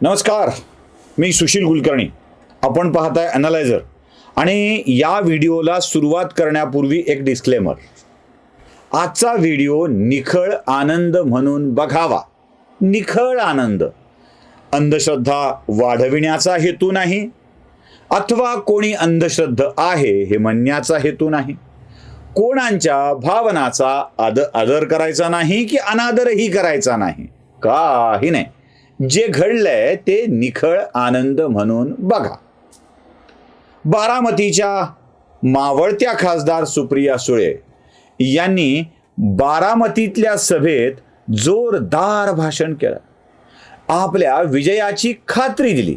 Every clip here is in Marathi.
नमस्कार मी सुशील कुलकर्णी. आपण पाहताय अनालायझर आणि या व्हिडिओला सुरुवात करण्यापूर्वी एक डिस्क्लेमर आजचा व्हिडिओ निखळ आनंद म्हणून बघावा. निखळ आनंद. अंधश्रद्धा वाढविण्याचा हेतू नाही. अथवा कोणी अंधश्रद्ध आहे हे म्हणण्याचा हेतू नाही. कोणाच्या भावनाचा आद आदर करायचा नाही की अनादरही करायचा नाही. काही नाही. जे घडलंय ते निखळ आनंद म्हणून बघा. बारामतीच्या मावळत्या खासदार सुप्रिया सुळे यांनी बारामतीतल्या सभेत जोरदार भाषण केलं. आपल्या विजयाची खात्री दिली.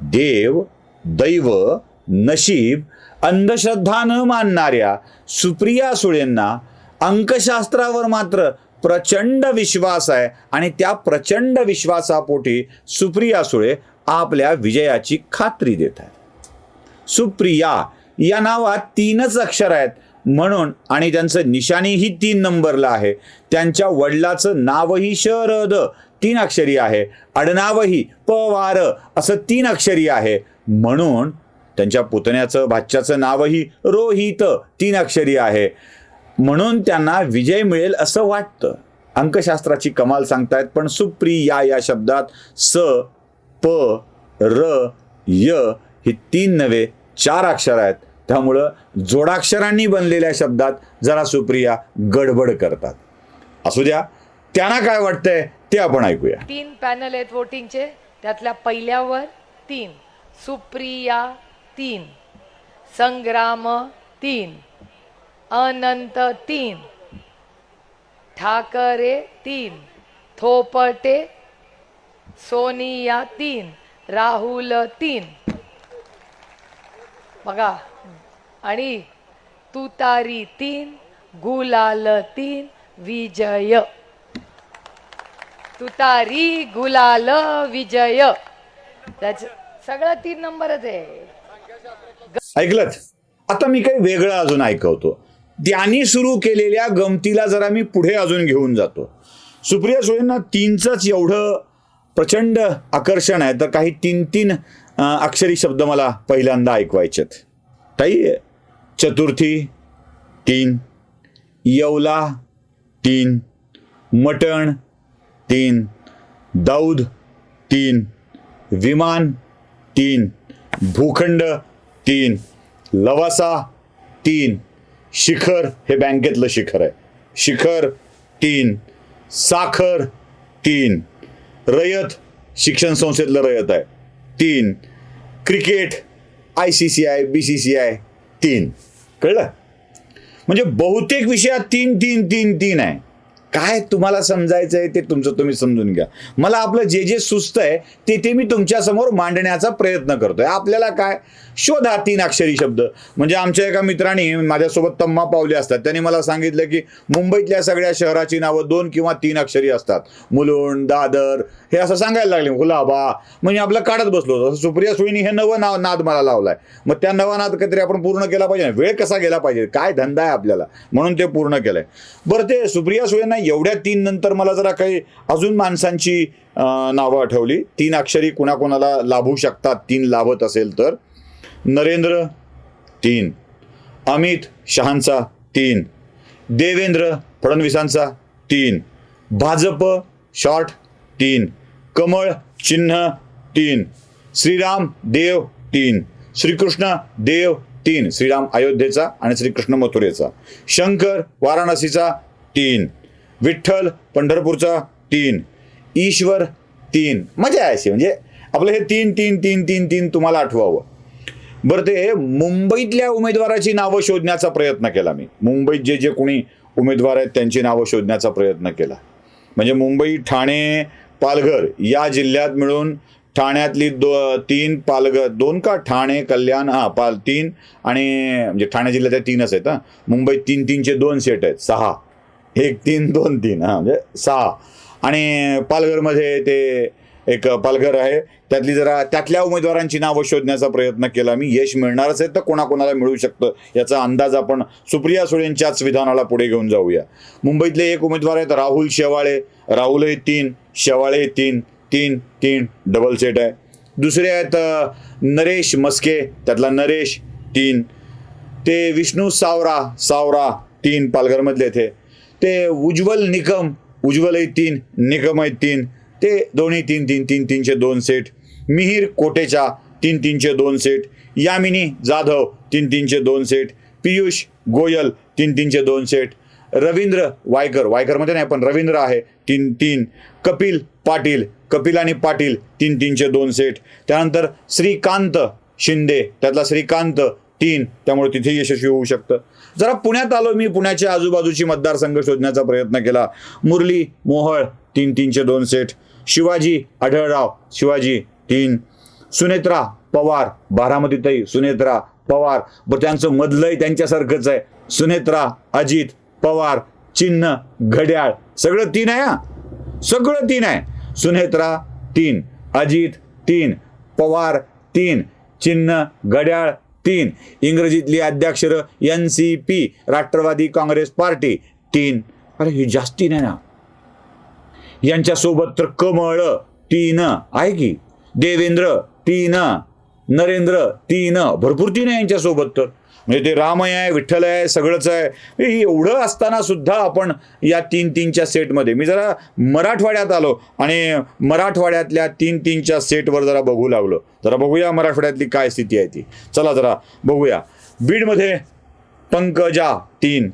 देव दैव नशीब अंधश्रद्धा न मानणाऱ्या सुप्रिया सुळेंना अंकशास्त्रावर मात्र प्रचंड विश्वास आहे आणि त्या प्रचंड विश्वासापोटी सुप्रिया सुळे आपल्या विजयाची खात्री देत आहेत. सुप्रिया या नावात तीनच अक्षर आहेत. म्हणून आणि त्यांचं निशाणीही तीन नंबरला आहे. त्यांच्या वडिलाचं नावही शरद तीन अक्षरी आहे. आडनावही पवार असं तीन अक्षरी आहे. म्हणून त्यांच्या पुतण्याचं भाच्याचं नावही रोहित तीन अक्षरी आहे. म्हणून त्यांना विजय मिळेल असं वाटतं. अंकशास्त्राची कमाल सांगतायत पण सुप्रिया या शब्दात स प र य ही तीन नवे चार अक्षर आहेत. त्यामुळं जोडाक्षरांनी बनलेल्या शब्दात जरा सुप्रिया गडबड करतात. असू द्या त्यांना काय वाटतंय ते आपण ऐकूया. तीन पॅनल आहेत वोटिंगचे त्यातल्या पहिल्यावर तीन. सुप्रिया तीन. संग्राम तीन. अनंत तीन. ठाकरे तीन. थोपटे सोनिया तीन. राहुल तीन. बघा. आणि तुतारी तीन गुलाल तीन विजय. तुतारी गुलाल विजय. त्याच सगळं तीन नंबरच आहे. ऐकलत? आता मी काही वेगळं अजून ऐकवतो. त्यांनी सुरू केलेल्या गमतीला जरा मी पुढे अजून घेऊन जातो. सुप्रिया सुळेंना तीनचंच एवढं प्रचंड आकर्षण आहे तर काही तीन तीन अक्षरी शब्द मला पहिल्यांदा ऐकवायचेत ताई चतुर्थी तीन येवला तीन मटण तीन दौद तीन विमान तीन भूखंड तीन लवासा तीन शिखर हे बँकेतलं शिखर आहे. शिखर तीन साखर तीन रयत शिक्षण संस्थेतलं रयत आहे. तीन cricket I C C I B C C I तीन. कळलं? म्हणजे बहुतेक विषयात तीन तीन तीन तीन आहे. काय तुम्हाला समजायचं आहे ते तुमचं तुम्ही समजून घ्या. मला आपलं जे जे सुस्त आहे ते ते मी तुमच्यासमोर मांडण्याचा प्रयत्न करतोय. आपल्याला काय? शोधा तीन अक्षरी शब्द. म्हणजे आमच्या एका मित्राने माझ्यासोबत तम्मा पावले असतात. त्यांनी मला सांगितलं की मुंबईतल्या सगळ्या शहराची नावं दोन किंवा तीन अक्षरी असतात. मुलुंड दादर हे असं सांगायला लागले. गुलाबा म्हणजे आपलं काढत बसलो होतो. सुप्रिया सुईनी हे नवं नाव नाद मला लावलाय. मग त्या नवा नाद काहीतरी आपण पूर्ण केला पाहिजे. वेळ कसा गेला पाहिजे? काय धंदा आहे आपल्याला? म्हणून ते पूर्ण केलंय. बरं ते सुप्रिया सुळेंना एवढ्या तीन नंतर मला जरा काही अजून माणसांची नावं आठवली. तीन अक्षरी कुणाकोणाला लाभू शकतात तीन लाभत असेल तर. नरेंद्र तीन. अमित शहांचा तीन. देवेंद्र फडणवीसांचा तीन. भाजप शॉर्ट तीन. कमळ चिन्ह तीन. श्रीराम देव तीन. श्रीकृष्ण देव तीन. श्रीराम अयोध्येचा आणि श्रीकृष्ण मथुरेचा. शंकर वाराणसीचा तीन. विठ्ठल पंढरपूरचा तीन ईश्वर तीन. मजा आहे अशी म्हणजे आपलं हे तीन तीन तीन तीन तीन तुम्हाला आठवावं. बरं ते मुंबईतल्या उमेदवाराची नावं शोधण्याचा प्रयत्न केला मी. मुंबईत जे जे कोणी उमेदवार आहेत त्यांची नावं शोधण्याचा प्रयत्न केला. म्हणजे मुंबई ठाणे पालघर या जिल्ह्यात मिळून ठाण्यातली दो तीन पालघर दोन का ठाणे कल्याण हां पाल तीन आणि म्हणजे ठाणे जिल्ह्यात तीनच आहेत हां. मुंबईत तीन तीनचे दोन सेट आहेत सहा. एक तीन दोन तीन हां म्हणजे सहा. आणि पालघरमध्ये ते एक पालघर आहे. त्यातली जरा त्यातल्या उमेदवारांची नावं शोधण्याचा प्रयत्न केला मी. यश मिळणारच आहे तर कोणाकोणाला मिळू शकतं? याचा अंदाज आपण सुप्रिया सुळेंच्याच विधानाला पुढे घेऊन जाऊया. मुंबईतले एक उमेदवार आहेत राहुल शेवाळे. राहुलही तीन शेवाळे तीन तीन तीन डबल सेट आहे. दुसरे आहेत नरेश मस्के. त्यातला नरेश तीन. ते विष्णू सावरा सावरा तीन पालघरमधले ते ते उज्ज्वल निकम उज्ज्वलही तीन निकम आहे तीन. ते दोन्ही तीन तीन तीन तीनशे दोन सेट मिहीर कोटेचा तीन तीनशे दोन सेट यामिनी जाधव तीन तीनशे दोन सेट पियुष गोयल तीन तीनशे दोन सेट रवींद्र वायकर वायकरमध्ये नाही पण रवींद्र आहे तीन तीन. कपिल पाटील कपिल आणि पाटील तीन तीनशे दोन सेट त्यानंतर श्रीकांत शिंदे त्यातला श्रीकांत तीन त्यामुळे तिथे यशस्वी होऊ शकतं. जरा पुण्यात आलो मी पुण्याच्या आजूबाजूची मतदारसंघ शोधण्याचा प्रयत्न केला. मुरली मोहळ तीन तीनशे दोन सेट. शिवाजी आढळराव शिवाजी तीन. सुनेत्रा पवार बारामतीतही सुनेत्रा पवार. बरं त्यांचं मधलंही त्यांच्यासारखंच आहे. सुनेत्रा अजित पवार चिन्ह घड्याळ. सगळं तीन आहे हा? सगळं तीन आहे. सुनेत्रा तीन. अजित तीन. पवार तीन. चिन्ह घड्याळ तीन. इंग्रजीतली अध्यक्षर N C P Rashtravadi Congress party. तीन. अरे ही जास्ती नाही ना? यांच्यासोबत तर कमळ तीन. आहे की? देवेंद्र तीन. नरेंद्र तीन भरपूर तीन आहे यांच्यासोबत तर. म्हणजे ते रामय आहे विठ्ठल आहे सगळंच आहे. एवढं असताना सुद्धा आपण या तीन तीनच्या सेटमध्ये मी जरा मराठवाड्यात आलो आणि मराठवाड्यातल्या तीन तीनच्या सेटवर जरा बघू लागलो. जरा बघूया मराठवाड्यातली काय स्थिती आहे ती. चला जरा बघूया. बीडमध्ये पंकजा तीन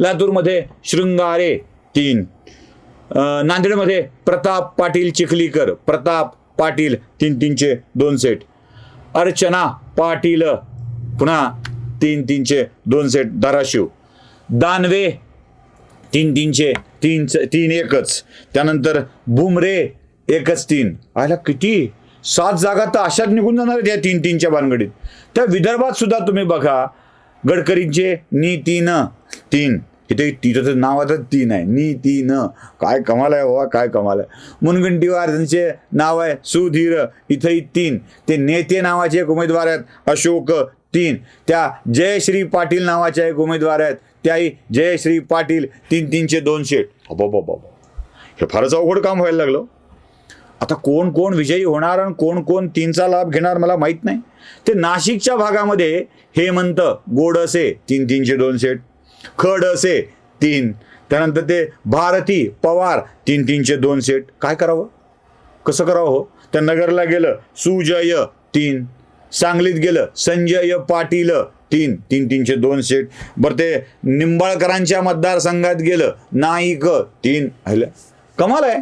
लातूरमध्ये शृंगारे तीन नांदेडमध्ये प्रताप पाटील चिखलीकर प्रताप पाटील तीन तीनचे दोन सेट. अर्चना पाटील. पुन्हा तीन तीनशे दोन सेट धाराशिव. दानवे तीन तीनशे तीन तीन एकच. त्यानंतर बुमरे एकच तीन. आयला किती? सात जागा तर अशाच निघून जाणार आहेत या तीन तीनच्या भानगडीत. त्या विदर्भात सुद्धा तुम्ही बघा गडकरींचे नी तीन तीन. इथे तिथं तर आता तीन आहे नी तीन काय कमाल आहे बाबा काय कमाल आहे. मुनगंटीवार त्यांचे नाव आहे सुधीर इथंही तीन. ते नेते नावाचे एक उमेदवार आहेत अशोक तीन. त्या जयश्री पाटील नावाच्या एक उमेदवार आहेत त्याही जयश्री पाटील तीन तीनशे दोन शेट बाबा हे फारच अवघड काम व्हायला लागलं. आता कोण कोण विजयी होणार आणि कोण कोण तीनचा लाभ घेणार मला माहीत नाही. ते नाशिकच्या भागामध्ये हेमंत गोडसे तीन तीनशे दोन सेट खडसे तीन. त्यानंतर ते भारती पवार तीन तीनशे दोन सेट. काय करावं? कसं करावं हो? त्या नगरला गेलं सुजय तीन. सांगलीत गेलं संजय पाटील तीन. तीन तीनशे दोन सेट. बरं ते निंबाळकरांच्या मतदारसंघात गेलं नाईक तीन. आलं कमाल आहे.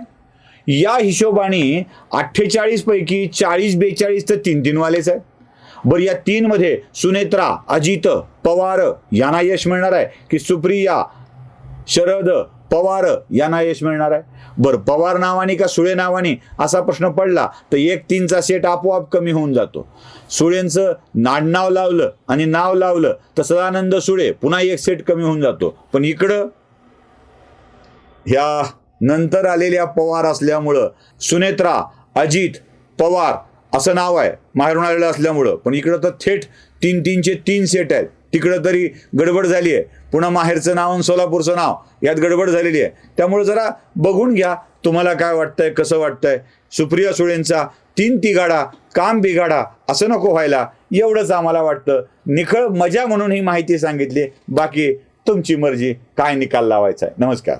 या हिशोबाने अठ्ठेचाळीसपैकी चाळीस बेचाळीस तर तीन तीनवालेच आहेत. बरं या तीनमध्ये सुनेत्रा अजित पवार यांना यश मिळणार आहे की सुप्रिया शरद पवार यांना यश मिळणार आहे? बरं पवार नावाने का सुळे नावाने असा प्रश्न पडला तर एक तीनचा सेट आपोआप कमी होऊन जातो. सुळेंचं नाडनाव लावलं आणि नाव लावलं तर सदानंद सुळे पुन्हा एक सेट कमी होऊन जातो. पण इकडं ह्या नंतर आलेल्या पवार असल्यामुळं सुनेत्रा अजित पवार असं नाव आहे. माहेरून आलेलं असल्यामुळं. पण इकडं तर थेट तीन तीनचे तीन सेट आहेत. तिकडं तरी गडबड झाली आहे. पुन्हा माहेरचं नाव आणि सोलापूरचं नाव यात गडबड झालेली आहे. त्यामुळे जरा बघून घ्या तुम्हाला काय वाटतंय कसं वाटतंय. सुप्रिया सुळेंचा तीन तिगाडा काम बिघाडा असं नको व्हायला. एवढंच आम्हाला वाटतं. निखळ मजा म्हणून ही माहिती सांगितली. बाकी तुमची मर्जी काय निकाल लावायचा आहे. नमस्कार.